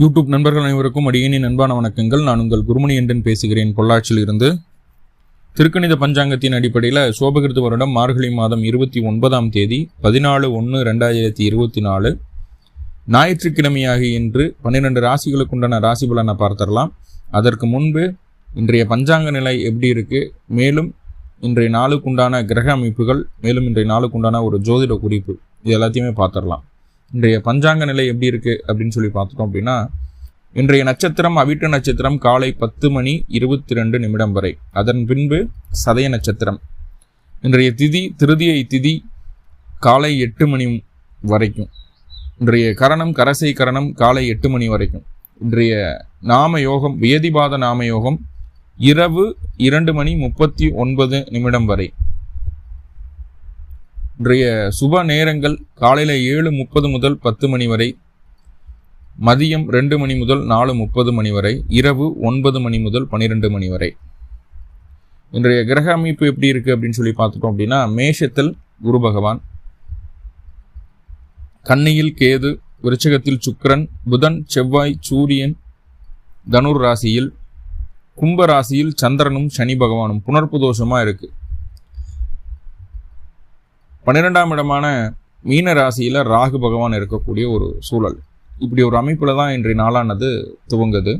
YouTube நண்பர்கள் அனைவருக்கும் அடியேனின் அன்பான வணக்கங்கள். நான் உங்கள் குருமணி என்றன் பேசுகிறேன். பொள்ளாச்சியில் இருந்து திருக்கணித பஞ்சாங்கத்தின் அடிப்படையில் சோபகிருத்து வருடம் மார்கழி மாதம் இருபத்தி ஒன்பதாம் தேதி பதினாலு ஒன்று ரெண்டாயிரத்தி இருபத்தி நாலு. ஞாயிற்றுக்கிழமையாகி இன்று பன்னிரெண்டு ராசிகளுக்குண்டான ராசி பலனை பார்த்துடலாம். அதற்கு முன்பு இன்றைய பஞ்சாங்க நிலை எப்படி இருக்குது மேலும் இன்றைய நாளுக்குண்டான கிரக அமைப்புகள் மேலும் இன்றைய நாளுக்குண்டான ஒரு ஜோதிட குறிப்பு இது எல்லாத்தையுமே பார்த்துடலாம். இன்றைய பஞ்சாங்க நிலை எப்படி இருக்கு அப்படின்னு சொல்லி பார்த்துட்டோம் அப்படின்னா இன்றைய நட்சத்திரம் அவிட்ட நட்சத்திரம் காலை பத்து மணி இருபத்தி ரெண்டு நிமிடம் வரை. அதன் பின்பு சதய நட்சத்திரம். இன்றைய திதி திருதியை திதி காலை எட்டு மணி வரைக்கும். இன்றைய கரணம் கரசை கரணம் காலை எட்டு மணி வரைக்கும். இன்றைய நாம யோகம் வேதிபாத நாம யோகம் இரவு இரண்டு மணி முப்பத்தி ஒன்பது நிமிடம் வரை. இன்றைய சுப நேரங்கள் காலையில் ஏழு முப்பது முதல் பத்து மணி வரை மதியம் ரெண்டு மணி முதல் நாலு முப்பது மணி வரை இரவு ஒன்பது மணி முதல் பன்னிரெண்டு மணி வரை. இன்றைய கிரக அமைப்பு எப்படி இருக்குது அப்படின்னு சொல்லி பார்த்துட்டோம் அப்படின்னா மேஷத்தில் குரு பகவான் கன்னியில் கேது விருச்சகத்தில் சுக்கிரன் புதன் செவ்வாய் சூரியன் தனுர் ராசியில் கும்ப ராசியில் சந்திரனும் சனி பகவானும். புனர்ப்பு இருக்குது பன்னிரெண்டாம் இடமான மீன ராசியில் ராகு பகவான் இருக்கக்கூடிய ஒரு சூழல். இப்படி ஒரு அமைப்பில் தான் இன்றைய நாளானது துவங்குது.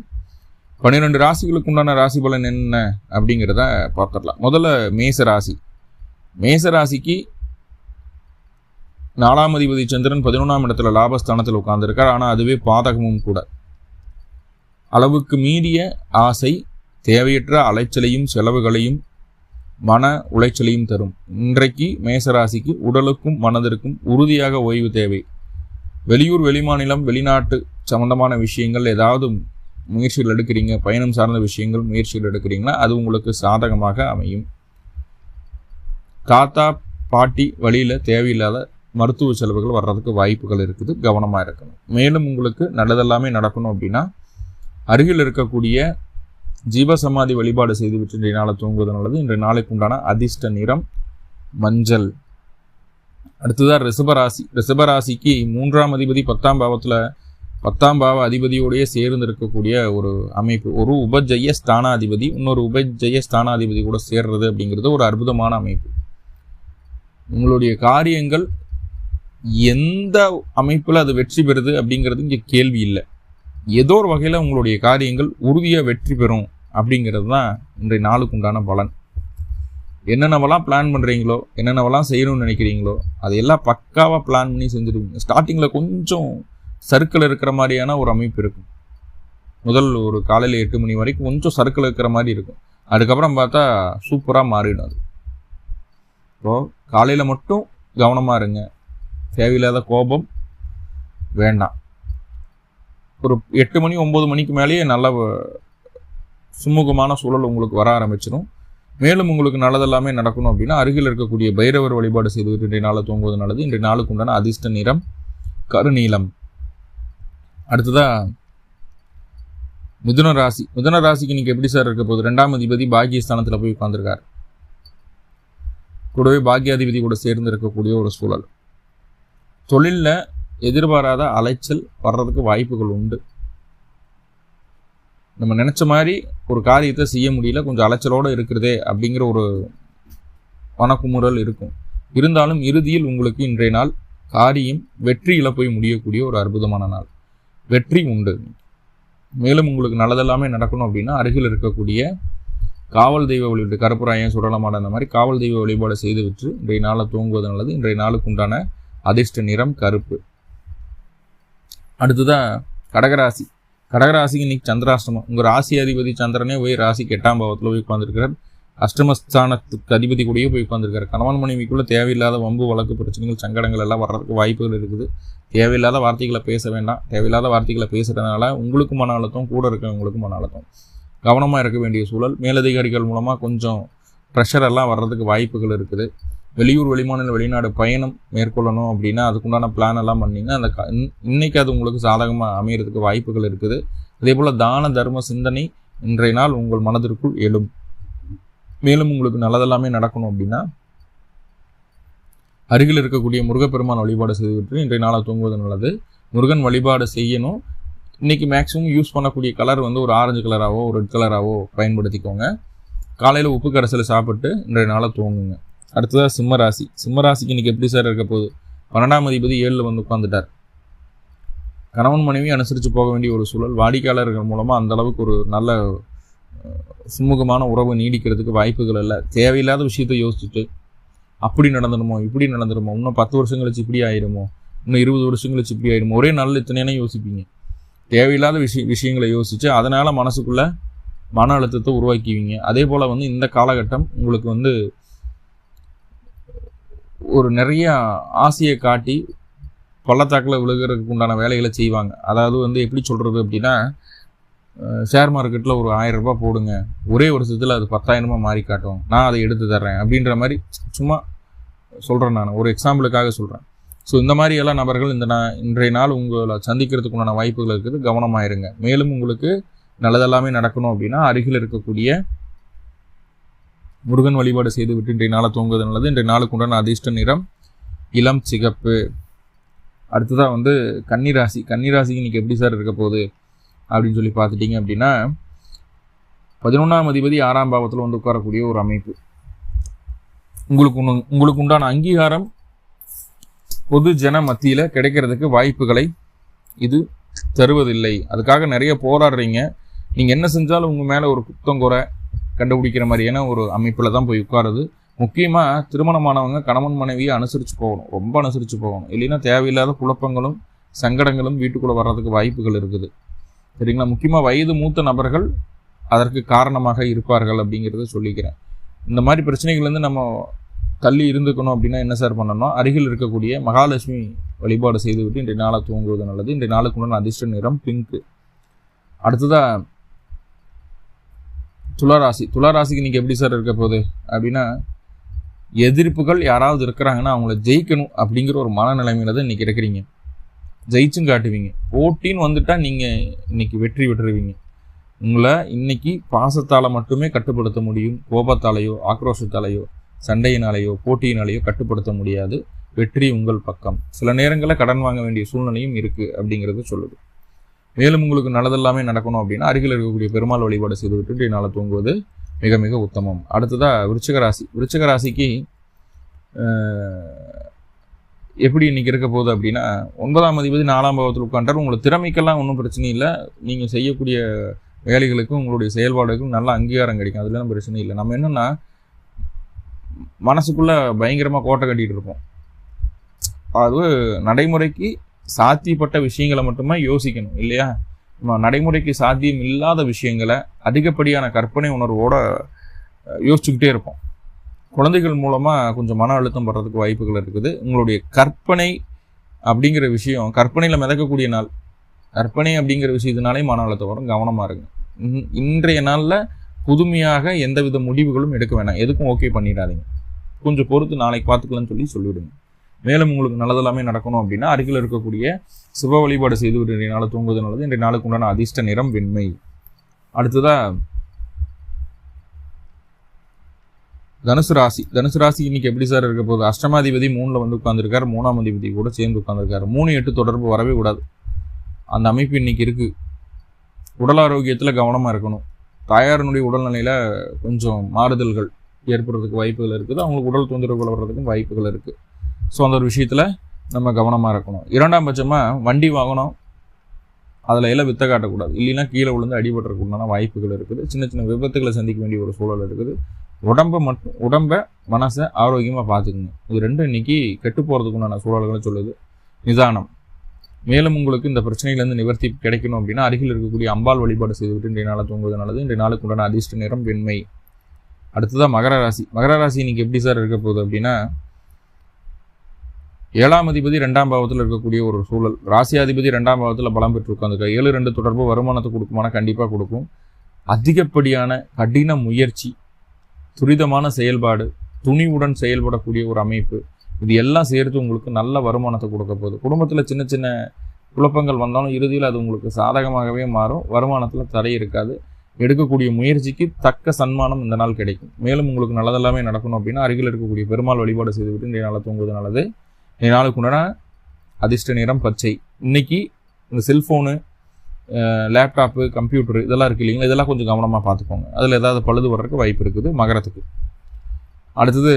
பன்னிரெண்டு ராசிகளுக்கு உண்டான ராசி பலன் என்ன அப்படிங்கிறத பார்த்துடலாம். முதல்ல மேச ராசி. மேச ராசிக்கு நாலாம் அதிபதி சந்திரன் பதினொன்றாம் இடத்துல லாபஸ்தானத்தில் உட்கார்ந்துருக்கார். ஆனால் அதுவே பாதகமும் கூட. அளவுக்கு மீறிய ஆசை தேவையற்ற அலைச்சலையும் செலவுகளையும் மன உளைச்சலையும் தரும். இன்றைக்கு மேசராசிக்கு உடலுக்கும் மனதிற்கும் உறுதியாக ஓய்வு தேவை. வெளியூர் வெளிமாநிலம் வெளிநாட்டு சம்பந்தமான விஷயங்கள் ஏதாவது முயற்சிகள் எடுக்கிறீங்க பயணம் சார்ந்த விஷயங்கள் முயற்சிகள் எடுக்கிறீங்கன்னா அது உங்களுக்கு சாதகமாக அமையும். தாத்தா பாட்டி வழியில் தேவையில்லாத மருத்துவ செலவுகள் வர்றதுக்கு வாய்ப்புகள் இருக்குது கவனமாக இருக்கணும். மேலும் உங்களுக்கு நல்லதெல்லாமே நடக்கணும் அப்படின்னா அருகில் இருக்கக்கூடிய ஜீவசமாதி வழிபாடு செய்துவிட்டு இன்றைய நாளை தூங்குவது நல்லது இன்றைய நாளைக்கு உண்டான அதிர்ஷ்ட நிறம் மஞ்சள். அடுத்ததாக ரிஷபராசி. ரிஷபராசிக்கு மூன்றாம் அதிபதி பத்தாம் பாவத்தில் பத்தாம் பாவ அதிபதியோடய சேர்ந்து இருக்கக்கூடிய ஒரு அமைப்பு. ஒரு உபஜய ஸ்தானாதிபதி இன்னொரு உபஜய ஸ்தானாதிபதி கூட சேர்றது அப்படிங்கிறது ஒரு அற்புதமான அமைப்பு. உங்களுடைய காரியங்கள் எந்த அமைப்பில் அது வெற்றி பெறுது அப்படிங்கிறது இங்கே கேள்வி இல்லை. ஏதோ ஒரு வகையில் உங்களுடைய காரியங்கள் உறுதியாக வெற்றி பெறும். அப்படிங்கிறது தான் இன்றைய நாளுக்கு உண்டான பலன். என்னென்னவெல்லாம் பிளான் பண்ணுறீங்களோ என்னென்னவெல்லாம் செய்யணும்னு நினைக்கிறீங்களோ அதையெல்லாம் பக்காவாக பிளான் பண்ணி செஞ்சுருவீங்க ஸ்டார்டிங்கில் கொஞ்சம் சர்க்கிள் இருக்கிற மாதிரியான ஒரு அமைப்பு இருக்கும். முதல் ஒரு காலையில் எட்டு மணி வரைக்கும் கொஞ்சம் சர்க்கிள் இருக்கிற மாதிரி இருக்கும். அதுக்கப்புறம் பார்த்தா சூப்பராக மாறிடும் அது. இப்போது காலையில் மட்டும் கவனமாக இருங்க. தேவையில்லாத கோபம் வேண்டாம். ஒரு எட்டு மணி ஒம்பது மணிக்கு மேலேயே நல்ல சுமூகமான சூழல் உங்களுக்கு வர ஆரம்பிச்சிடும் மேலும் உங்களுக்கு நல்லதெல்லாமே நடக்கணும் அப்படின்னா அருகில் இருக்கக்கூடிய பைரவர் வழிபாடு செய்துவிட்டு இன்றைய நாளை தூங்குவது நல்லது. இன்றைய நாளுக்கு உண்டான அதிர்ஷ்ட நிறம் கருநீளம் அடுத்ததாக மிதுன ராசி. மிதுன ராசிக்கு இன்றைக்கி எப்படி சார் இருக்க போகுது? ரெண்டாம் அதிபதி பாக்கியஸ்தானத்தில் போய் உட்காந்துருக்கார் கூடவே பாக்கியாதிபதி கூட சேர்ந்து இருக்கக்கூடிய ஒரு சூழல். தொழிலில் எதிர்பாராத அலைச்சல் வர்றதுக்கு வாய்ப்புகள் உண்டு. நம்ம நினச்ச மாதிரி ஒரு காரியத்தை செய்ய முடியல கொஞ்சம் அலைச்சலோடு இருக்கிறதே அப்படிங்கிற ஒரு மனக்குமுறல் இருக்கும். இருந்தாலும் இறுதியில் உங்களுக்கு இன்றைய நாள் காரியம் வெற்றியில் போய் முடியக்கூடிய ஒரு அற்புதமான நாள். வெற்றி உண்டு. மேலும் உங்களுக்கு நல்லதெல்லாமே நடக்கணும் அப்படின்னா அருகில் இருக்கக்கூடிய காவல் தெய்வ வழிபாடு கருப்புராயம் சுடலமாட அந்த மாதிரி காவல் தெய்வ வழிபாடு செய்து விட்டு இன்றைய நாளை தூங்குவது நல்லது. இன்றைய நாளுக்கு உண்டான அதிர்ஷ்ட நிறம் கருப்பு. அடுத்ததான் கடகராசி. கடகராசிக்கு இன்னைக்கு சந்திராஷ்டமம். உங்கள் ராசி அதிபதி சந்திரனே போய் ராசிக்கு எட்டாம் பாவத்தில் போய் உட்காந்துருக்கிறார் அஷ்டமஸ்தானத்துக்கு அதிபதி கூடயே போய் உட்காந்துருக்காரு கணவன் மனைவிக்குள்ள தேவையில்லாத வம்பு வழக்கு பிரச்சனைகள் சங்கடங்கள் எல்லாம் வர்றதுக்கு வாய்ப்புகள் இருக்குது. தேவையில்லாத வார்த்தைகளை பேச வேண்டாம். தேவையில்லாத வார்த்தைகளை பேசுறதுனால உங்களுக்கு மன அழுத்தம் கூட இருக்கிறவங்களுக்கு மன அழுத்தம். கவனமாக இருக்க வேண்டிய சூழல். மேலதிகாரிகள் மூலமாக கொஞ்சம் ப்ரெஷர் எல்லாம் வர்றதுக்கு வாய்ப்புகள் இருக்குது. வெளியூர் வெளிமாநில வெளிநாடு பயணம் மேற்கொள்ளணும் அப்படின்னா அதுக்குண்டான பிளான் எல்லாம் பண்ணிங்கன்னா அந்த க- இன்- இன்னைக்கு அது உங்களுக்கு சாதகமாக அமையறதுக்கு வாய்ப்புகள் இருக்குது. அதே போல் தான தர்ம சிந்தனை இன்றைய நாள் உங்கள் மனதிற்குள் எழும். மேலும் உங்களுக்கு நல்லதெல்லாமே நடக்கணும் அப்படின்னா அருகில் இருக்கக்கூடிய முருகப்பெருமான் வழிபாடு செய்துவிட்டு இன்றைய நாளை தூங்குவது நல்லது. முருகன் வழிபாடு செய்யணும். இன்றைக்கி மேக்ஸிமம் யூஸ் பண்ணக்கூடிய கலர் வந்து ஒரு ஆரஞ்சு கலராகவோ ஒரு ரெட் கலராகவோ பயன்படுத்திக்கோங்க. காலையில் உப்பு கரைசல் சாப்பிட்டு இன்றைய நாளை தூங்குங்க. அடுத்ததாக சிம்ம ராசி. சிம்ம ராசிக்கு இன்னைக்கு எப்படி சார் இருக்க போகுது? பன்னெண்டாம் அதிபதி ஏழில் வந்து உட்காந்துட்டார் கணவன் மனைவி அனுசரித்து போக வேண்டிய ஒரு சூழல் வாடிக்கையாளர்கள் மூலமாக அந்த அளவுக்கு ஒரு நல்ல சுமூகமான உறவு நீடிக்கிறதுக்கு வாய்ப்புகள் இல்லை. தேவையில்லாத விஷயத்தை யோசிச்சுட்டு அப்படி நடந்துடுமோ இப்படி நடந்துடுமோ இன்னும் பத்து வருஷம் கழிச்சு இப்படி ஆயிருமோ இன்னும் இருபது வருஷம் கழிச்சு இப்படி ஆயிருமோ ஒரே நாளில் இத்தனை யோசிப்பீங்க. தேவையில்லாத விஷய விஷயங்களை யோசிச்சு அதனால் மனசுக்குள்ளே மன அழுத்தத்தை உருவாக்கிவிங்க. அதே போல் வந்து இந்த காலகட்டம் உங்களுக்கு வந்து ஒரு நிறைய ஆசையை காட்டி பள்ளத்தாக்கில் விழுகிறதுக்கு உண்டான வேலைகளை செய்வாங்க. அதாவது வந்து எப்படி சொல்கிறது அப்படின்னா ஷேர் மார்க்கெட்டில் ஒரு ஆயிரம் ரூபாய் போடுங்க. ஒரே வருஷத்தில் அது பத்தாயிரமா மாறி காட்டும். நான் அதை எடுத்து தர்றேன் அப்படின்ற மாதிரி சும்மா சொல்கிறேன் நான். ஒரு எக்ஸாம்பிளுக்காக சொல்கிறேன் ஸோ இந்த மாதிரி எல்லாம் நபர்கள் இந்த நான் இன்றைய நாள் உங்களை சந்திக்கிறதுக்கு உண்டான வாய்ப்புகள் இருக்குது. கவனமாயிருங்க. மேலும் உங்களுக்கு நல்லதெல்லாமே நடக்கணும் அப்படின்னா அருகில் இருக்கக்கூடிய முருகன் வழிபாடு செய்து விட்டு இன்றைய நாளை தூங்குவது நல்லது இன்றைய நாளுக்கு உண்டான அதிர்ஷ்ட நிறம் இளம் சிகப்பு. அடுத்ததாக வந்து கன்னிராசி. கன்னிராசிக்கு இன்றைக்கி எப்படி சார் இருக்க போகுது அப்படின்னு சொல்லி பார்த்துட்டீங்க அப்படின்னா பதினொன்றாம் அதிபதி ஆறாம் பாவத்தில் வந்து உட்காரக்கூடிய ஒரு அமைப்பு. உங்களுக்கு உண்டு- உங்களுக்கு உண்டான அங்கீகாரம் பொது ஜன மத்தியில் கிடைக்கிறதுக்கு வாய்ப்புகளை இது தருவதில்லை. அதுக்காக நிறைய போராடுறீங்க. நீங்கள் என்ன செஞ்சாலும் உங்கள் மேலே ஒரு குத்தம் குறை கண்டுபிடிக்கிற மாதிரியான ஒரு அமைப்பில் தான் போய் உட்காருது. முக்கியமாக திருமணமானவங்க கணவன் மனைவியை அனுசரித்து போகணும். ரொம்ப அனுசரித்து போகணும். இல்லைன்னா தேவையில்லாத குழப்பங்களும் சங்கடங்களும் வீட்டுக்குள்ளே வர்றதுக்கு வாய்ப்புகள் இருக்குது. சரிங்களா? முக்கியமாக வயது மூத்த நபர்கள் அதற்கு காரணமாக இருப்பார்கள் அப்படிங்கிறத சொல்லிக்கிறேன். இந்த மாதிரி பிரச்சனைகள்லேருந்து நம்ம தள்ளி இருந்துக்கணும் அப்படின்னா என்ன சார் பண்ணணும் அருகில் இருக்கக்கூடிய மகாலட்சுமி வழிபாடு செய்துவிட்டு இன்றைய நாளை தூங்குவது நல்லது. இன்றைய நாளுக்கு உண்டான அதிர்ஷ்ட நிறம் பிங்க். அடுத்ததாக துளாராசி துளாராசிக்கு நீங்கள் எப்படி சார் இருக்க போகுது? அப்படின்னா எதிர்ப்புகள் யாராவது இருக்கிறாங்கன்னா அவங்கள ஜெயிக்கணும் அப்படிங்கிற ஒரு மனநிலைமையில தான் இன்னைக்கு இருக்கிறீங்க. ஜெயிச்சும் காட்டுவீங்க. போட்டின்னு வந்துட்டால் நீங்கள் இன்றைக்கி வெற்றி பெற்றுருவீங்க. உங்களை இன்னைக்கு பாசத்தால் மட்டுமே கட்டுப்படுத்த முடியும். கோபத்தாலேயோ ஆக்ரோஷத்தாலேயோ சண்டையினாலேயோ போட்டியினாலேயோ கட்டுப்படுத்த முடியாது. வெற்றி உங்கள் பக்கம். சில நேரங்களில் கடன் வாங்க வேண்டிய சூழ்நிலையும் இருக்குது அப்படிங்கிறது சொல்லுது. மேலும் உங்களுக்கு நல்லதெல்லாமே நடக்கணும் அப்படின்னா அருகில் இருக்கக்கூடிய பெருமாள் வழிபாடு செய்து விட்டு என்னால் தூங்குவது மிக மிக உத்தமம். அடுத்ததாக விருச்சகராசி ராசி. ராசிக்கு எப்படி இன்றைக்கி இருக்க போகுது அப்படின்னா ஒன்பதாம் அதிபதி நாலாம் பாவத்தில் உட்காண்டார் உங்களுக்கு திறமைக்கெல்லாம் ஒன்றும் பிரச்சனை இல்லை. நீங்கள் செய்யக்கூடிய வேலைகளுக்கும் உங்களுடைய செயல்பாடுகளுக்கும் நல்ல அங்கீகாரம் கிடைக்கும். அதுலாம் பிரச்சனை இல்லை. நம்ம என்னென்னா மனசுக்குள்ளே பயங்கரமாக கோட்டை கட்டிகிட்டு இருப்போம். அது நடைமுறைக்கு சாத்தியப்பட்ட விஷயங்களை மட்டுமே யோசிக்கணும் இல்லையா? நம்ம நடைமுறைக்கு சாத்தியம் இல்லாத விஷயங்களை அதிகப்படியான கற்பனை உணர்வோட யோசிச்சுக்கிட்டே இருப்போம். குழந்தைகள் மூலமாக கொஞ்சம் மன அழுத்தம் வர்றதுக்கு வாய்ப்புகள் இருக்குது. உங்களுடைய கற்பனை அப்படிங்கிற விஷயம் கற்பனையில் மிதக்கக்கூடிய நாள். கற்பனை அப்படிங்கிற விஷயத்தினாலே மன அழுத்தம் வரும் கவனமாக இருங்க. இன்- இன்றைய நாளில் புதுமையாக எந்தவித முடிவுகளும் எடுக்க வேணாம். எதுக்கும் ஓகே பண்ணிடாதீங்க. கொஞ்சம் பொறுத்து நாளைக்கு பார்த்துக்கலாம்னு சொல்லி சொல்லிவிடுங்க. மேலும் உங்களுக்கு நல்லதெல்லாமே நடக்கணும் அப்படின்னா அருகில் இருக்கக்கூடிய சிவ வழிபாடு செய்து விட்டு இன்றைய நாளை தூங்குவது நல்லது. இன்றைய நாளுக்கு உண்டான அதிர்ஷ்ட நிறம் வெண்மை. அடுத்ததாக தனுசு ராசி. தனுசு ராசி இன்னைக்கு எப்படி சார் இருக்க போகுது? அஷ்டமாதிபதி மூணில் வந்து உட்காந்துருக்காரு மூணாம் அதிபதி கூட சேர்ந்து உட்காந்துருக்காரு மூணு எட்டு தொடர்பு வரவே கூடாது. அந்த அமைப்பு இன்னைக்கு இருக்குது உடல் ஆரோக்கியத்தில் கவனமாக இருக்கணும். தாயாரினுடைய உடல்நிலையில் கொஞ்சம் மாறுதல்கள் ஏற்படுறதுக்கு வாய்ப்புகள் இருக்குது. அவங்களுக்கு உடல் தொந்தரவுகள் வர்றதுக்கும் வாய்ப்புகள் இருக்குது ஸோ அந்த ஒரு விஷயத்தில் நம்ம கவனமாக இருக்கணும். இரண்டாம் பட்சமாக வண்டி வாங்கணும். அதில் எல்லாம் வித்த காட்டக்கூடாது. இல்லைன்னா கீழே விழுந்து அடிபடுறதுக்கு உண்டான வாய்ப்புகள் இருக்குது. சின்ன சின்ன விபத்துகளை சந்திக்க வேண்டிய ஒரு சூழல் இருக்குது. உடம்பை மட்டும் உடம்பை மனசை ஆரோக்கியமாக பார்த்துக்குங்க இது ரெண்டும் இன்றைக்கி கெட்டு போகிறதுக்கு உண்டான சூழல்களை சொல்லுது. நிதானம். மேலும் உங்களுக்கு இந்த பிரச்சனையிலேருந்து நிவர்த்தி கிடைக்கணும் அப்படின்னா அருகில் இருக்கக்கூடிய அம்பாள் வழிபாடு செய்துவிட்டு இன்றைய நாளை தூங்குவது நல்லது. இன்றைய நாளுக்கு உண்டான அதிர்ஷ்ட நிறம் வெண்மை. அடுத்ததாக மகர ராசி. மகர ராசி இன்றைக்கி எப்படி சார் இருக்க போகுது அப்படின்னா ஏழாம் அதிபதி ரெண்டாம் பாவத்தில் இருக்கக்கூடிய ஒரு சூழல். ராசியாதிபதி ரெண்டாம் பாவத்தில் பலம் பெற்று உட்காந்துருக்காரு ஏழு ரெண்டு தொடர்பு வருமானத்தை கொடுக்குமானா கண்டிப்பாக கொடுக்கும். அதிகப்படியான கடின முயற்சி துரிதமான செயல்பாடு துணிவுடன் செயல்படக்கூடிய ஒரு அமைப்பு. இது எல்லாம் சேர்த்து உங்களுக்கு நல்ல வருமானத்தை கொடுக்க போகுது. குடும்பத்தில் சின்ன சின்ன குழப்பங்கள் வந்தாலும் இறுதியில் அது உங்களுக்கு சாதகமாகவே மாறும். வருமானத்தில் தடை இருக்காது. எடுக்கக்கூடிய முயற்சிக்கு தக்க சன்மானம் இந்த நாள் கிடைக்கும். மேலும் உங்களுக்கு நல்லதெல்லாமே நடக்கணும் அப்படின்னா அருகில் இருக்கக்கூடிய பெருமாள் வழிபாடு செய்துவிட்டு இன்றைய நாளை தூங்குவது நல்லது. நாளுக்கு உண்டான அதிர்ஷ்ட நிறம் பச்சை. இன்னைக்கு இந்த செல்ஃபோனு லேப்டாப்பு கம்ப்யூட்டர் இதெல்லாம் இருக்குது இல்லைங்களா? இதெல்லாம் கொஞ்சம் கவனமாக பார்த்துக்கோங்க. அதில் ஏதாவது பழுது வர்றதுக்கு வாய்ப்பு இருக்குது. மகரத்துக்கு. அடுத்தது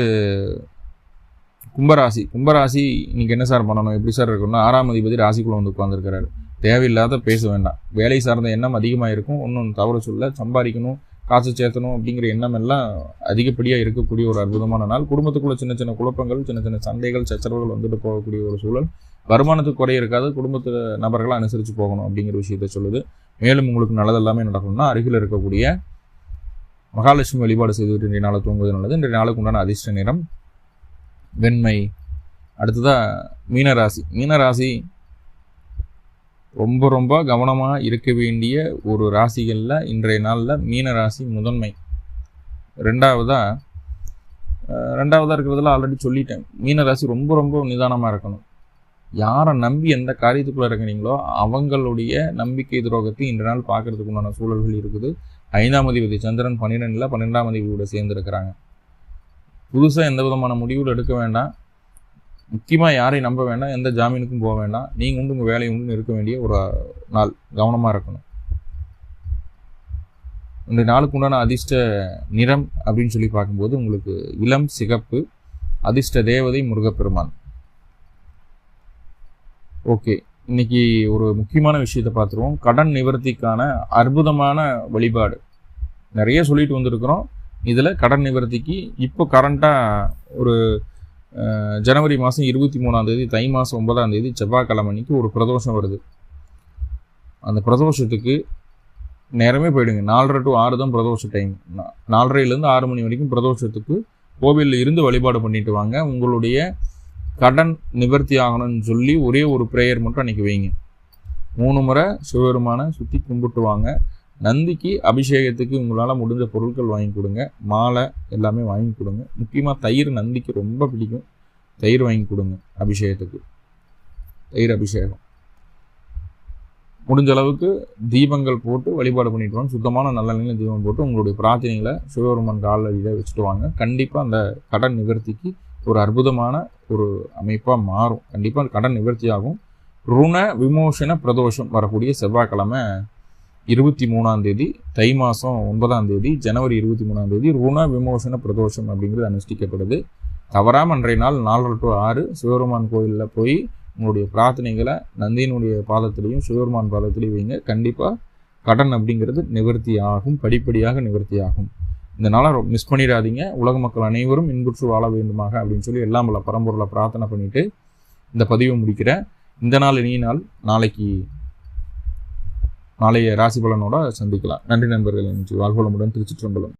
கும்பராசி. கும்பராசி இன்றைக்கி என்ன சார் பண்ணணும்? எப்படி சார் இருக்கணும்னா ஆறாம் அதிபதி ராசிக்குள்ளே வந்து உட்காந்துருக்கிறாரு தேவையில்லாத பேச வேண்டாம். வேலை சார்ந்த எண்ணம் அதிகமாக இருக்கும் ஒன்றும் தவறு சொல்ல சம்பாதிக்கணும். காசு சேர்த்தணும் அப்படிங்கிற எண்ணம் எல்லாம் அதிகப்படியாக இருக்கக்கூடிய ஒரு அற்புதமான நாள். குடும்பத்துக்குள்ள சின்ன சின்ன குழப்பங்கள் சின்ன சின்ன சண்டைகள் சச்சரவுகள் வந்துட்டு போகக்கூடிய ஒரு சூழல். வருமானத்துக்கு குறை இருக்காது. குடும்பத்து நபர்களை அனுசரித்து போகணும் அப்படிங்கிற விஷயத்த சொல்லுது. மேலும் உங்களுக்கு நல்லதெல்லாமே நடக்கணும்னா அருகில் இருக்கக்கூடிய மகாலட்சுமி வழிபாடு செய்துவிட்டு இன்றைய நாளை தூங்குவது நல்லது. இன்றைய நாளுக்கு உண்டான அதிர்ஷ்ட நிறம் வெண்மை. அடுத்ததாக மீனராசி. மீனராசி ரொம்ப ரொம்ப கவனமாக இருக்க வேண்டிய ஒரு ராசிகளில் இன்றைய நாளில் மீன ராசி முதன்மை. ரெண்டாவதாக ரெண்டாவதாக இருக்கிறதுல ஆல்ரெடி சொல்லிட்டேன். மீன ராசி ரொம்ப ரொம்ப நிதானமாக இருக்கணும். யாரை நம்பி எந்த காரியத்துக்குள்ளே இருக்கிறீங்களோ அவங்களுடைய நம்பிக்கை துரோகத்தை இன்று நாள் பார்க்கறதுக்கு உண்டான சூழல்கள் இருக்குது. ஐந்தாம் அதிபதி சந்திரன் பன்னிரெண்டில் பன்னெண்டாம் அதிபதியோட சேர்ந்துருக்கிறாங்க. புதுசாக எந்த விதமான முடிவுகள் எடுக்க வேண்டாம். முக்கியமாக யாரையும் நம்ப வேண்டாம் எந்த ஜாமீனுக்கும் போக வேண்டாம் நீங்கள் உண்டு உங்கள் வேலையை உண்டு இருக்க வேண்டிய ஒரு நாள் கவனமாக இருக்கணும். இந்த நாளுக்கு உண்டான அதிர்ஷ்ட நிறம் அப்படின்னு சொல்லி பார்க்கும்போது உங்களுக்கு இளம் சிகப்பு அதிர்ஷ்ட தேவதை முருகப்பெருமான். ஓகே இன்னைக்கு ஒரு முக்கியமான விஷயத்தை பார்த்துருவோம். கடன் நிவர்த்திக்கான அற்புதமான வழிபாடு. நிறைய சொல்லிட்டு வந்திருக்கிறோம். இதில் கடன் நிவர்த்திக்கு இப்போ கரண்ட்டாக ஒரு ஜனவரி மாதம் இருபத்தி மூணாம் தேதி தை மாதம் ஒன்பதாம் தேதி செவ்வாய்க்கிழமை அன்னைக்கு ஒரு பிரதோஷம் வருது. அந்த பிரதோஷத்துக்கு நேரமே போயிடுங்க. நாலரை டு ஆறு தான் பிரதோஷ டைம் நாலரைலேருந்து ஆறு மணி வரைக்கும் பிரதோஷத்துக்கு கோவிலில் இருந்து வழிபாடு பண்ணிட்டு வாங்க. உங்களுடைய கடன் நிவர்த்தி ஆகணும்னு சொல்லி ஒரே ஒரு ப்ரேயர் மட்டும் அன்றைக்கி வைங்க. மூணு முறை சிவபெருமானை சுற்றி கும்பிட்டு வாங்க. நந்திக்கு அபிஷேகத்துக்கு உங்களால் முடிஞ்ச பொருட்கள் வாங்கி கொடுங்க. மாலை எல்லாமே வாங்கி கொடுங்க. முக்கியமாக தயிர் நந்திக்கு ரொம்ப பிடிக்கும். தயிர் வாங்கி கொடுங்க அபிஷேகத்துக்கு. தயிர் அபிஷேகம். முடிஞ்ச அளவுக்கு தீபங்கள் போட்டு வழிபாடு பண்ணிட்டு வாங்க. சுத்தமான நல்ல நிலையில் தீபம் போட்டு உங்களுடைய பிரார்த்தனைகளை சிவபெருமான் காலில் வச்சுட்டு வாங்க. கண்டிப்பாக அந்த கடன் நிவர்த்திக்கு ஒரு அற்புதமான ஒரு அமைப்பாக மாறும். கண்டிப்பாக கடன் நிவர்த்தி ஆகும் ருண விமோசன பிரதோஷம் வரக்கூடிய செவ்வாய்க்கிழமை இருபத்தி மூணாம் தேதி தை மாதம் ஒன்பதாம் தேதி ஜனவரி இருபத்தி மூணாம் தேதி ருண விமோசன பிரதோஷம் அப்படிங்கிறது அனுஷ்டிக்கப்படுது. தவறாமல் அன்றைய நாள் நாலரை டு ஆறு சிவபெருமான் கோயிலில் போய் உங்களுடைய பிரார்த்தனைகளை நந்தியினுடைய பாதத்திலையும் சிவபெருமான் பாதத்திலையும் வைங்க. கண்டிப்பாக கடன் அப்படிங்கிறது நிவர்த்தி ஆகும் படிப்படியாக நிவர்த்தி ஆகும் இந்த நாளை மிஸ் பண்ணிடாதீங்க. உலக மக்கள் அனைவரும் இன்புற்று வாழ வேண்டுமாக அப்படின்னு சொல்லி எல்லாம் பல பரம்பொருளை பிரார்த்தனை பண்ணிவிட்டு இந்த பதிவை முடிக்கிறேன். இந்த நாள் இனிய நாள். நாளைக்கு நாளைய ராசி பலனோட சந்திக்கலாம். நன்றி நண்பர்கள். வாழ்வளமுடன் திருச்சிற்றம்பலம்.